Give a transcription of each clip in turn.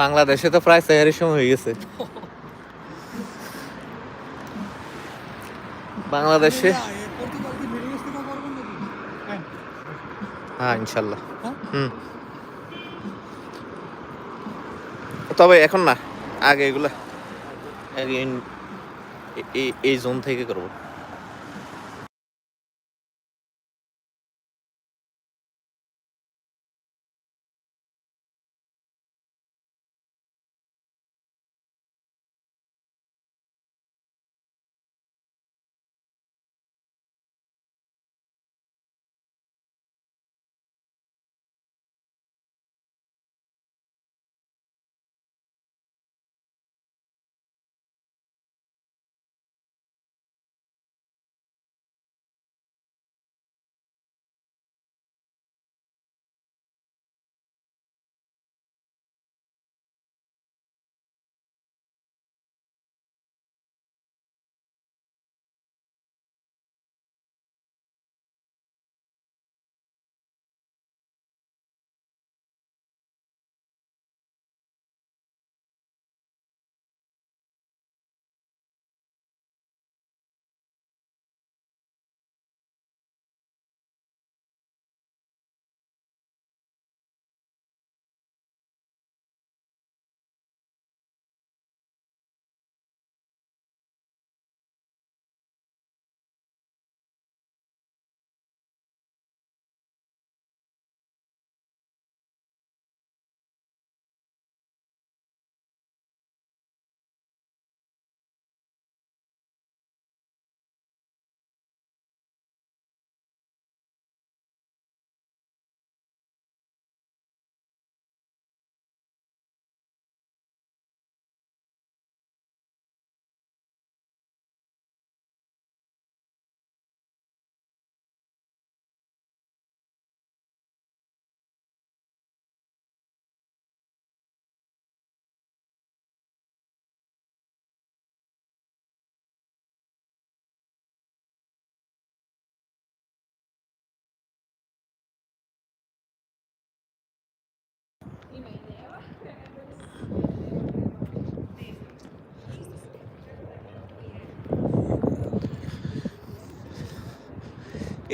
বাংলাদেশে তো প্রায় সেহারির সময় হয়ে গেছে। বাংলাদেশে হ্যাঁ ইনশাল্লাহ? হুম। তবে এখন না, আগে এগুলা এই জোন থেকে করব।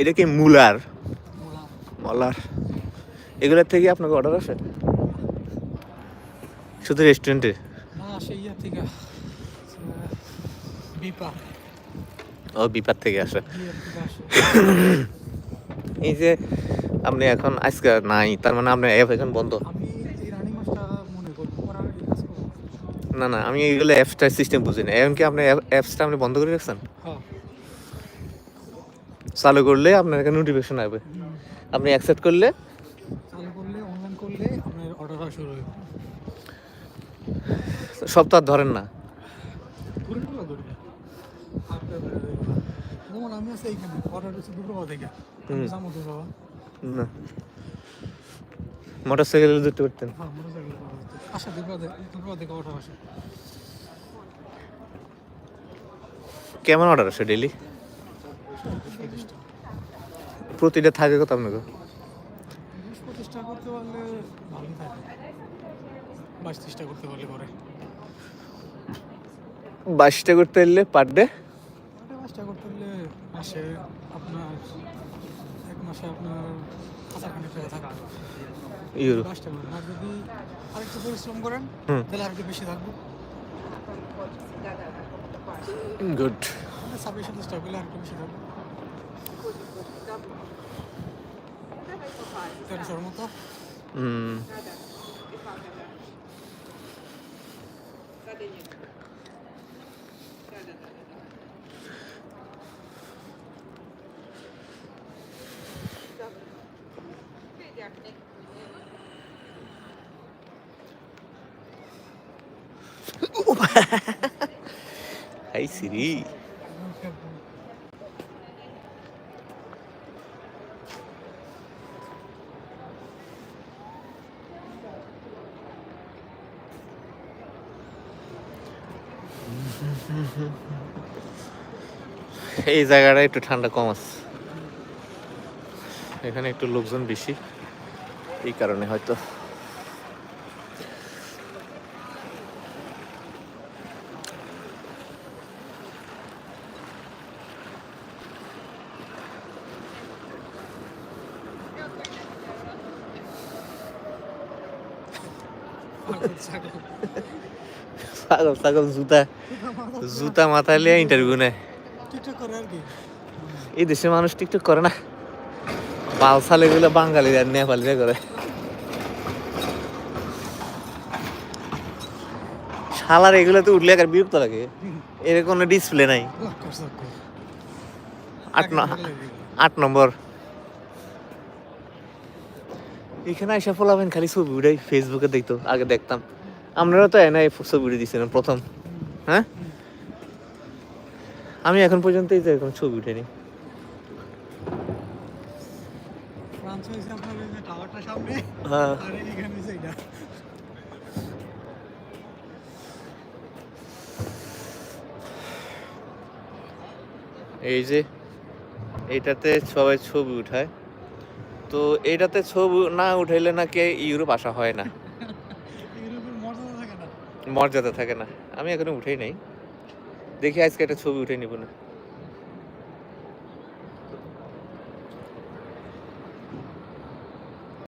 এটা কি মুলার? মলার। এগুলোর থেকে আপনাকে অর্ডার আসে শুধু রেস্টুরেন্টে ও বিপার থেকে আসে। এই যে আপনি এখন আজকে নাই তার মানে আপনার অ্যাপ এখন বন্ধ? না না আমি এগুলো অ্যাপসটার সিস্টেম বুঝি না। এখন কি আপনি অ্যাপসটা আপনি বন্ধ করে রাখছেন? হ্যাঁ। চালু করলে আপনার এখানে নোটিফিকেশন আসবে। আপনি অ্যাকসেপ্ট করলে? চালু করলে অনলাইন করলে আপনার অর্ডার শুরু হবে সব তো ধরেন না। যেমন আমি আছি এইখানে অর্ডার হচ্ছে থেকে না ধরতে পারতেন। হ্যাঁ মোটরসাইকেল আসা থেকে অর্ডার আসে। কেমন অর্ডার আসে ডেলি প্রতিটা থাকে কত আপনাকে পঁচিশটা করতে পারলে ভালোই থাকে। বাইশ করতে পারলে করে বাইশটা করতে এলে পার ডে বাইশটা করতে পারলে মাসে আপনার এক মাসে আপনার হাজার খানিক টাকা থাকবে। ইউরো। বাইশটা করেন। আর যদি আরেকটু পরিশ্রম করেন। তাহলে আরেকটু বেশি থাকবে। গুড ছাব্বিশ সাতাশটা করলে আরেকটু বেশি থাকবে। Per sorumlulukla? Hmm. Ay Siri. এই জায়গাটা একটু ঠান্ডা কম আছে। এখানে একটু লোকজন বেশি এই কারণে হয়তো ছাগল ছাগল জুতা। জুতা মাথায় লিয়ে ইন্টারভিউ নেয় এই দেশের মানুষ টিকটক করে না। বালসাল এগুলো বাঙালিরা নেপালিরা করে। শালার এগুলোতে উঠলে আর বিরক্ত লাগে। এর কোনো ডিসপ্লে নাই। আট আট নম্বর। এখানে এসে ফলাবেন খালি ছবি উঠাই ফেসবুকে দেখতো আগে দেখতাম। আপনারা তো এনে ছবি উঠে দিচ্ছিলেন প্রথম। হ্যাঁ? আমি এখন পর্যন্ত এই এরকম ছবি উঠেনি হ্যাঁ। এই যে এইটাতে সবাই ছবি উঠায়। তো এটাতে ছবি না উঠাইলে নাকি ইউরোপ আসা হয় না। মর্যাদা থাকে না। মর্যাদা থাকে না। আমি এখনও উঠেই নাই। দেখি আজকে একটা ছবি উঠে নিব না।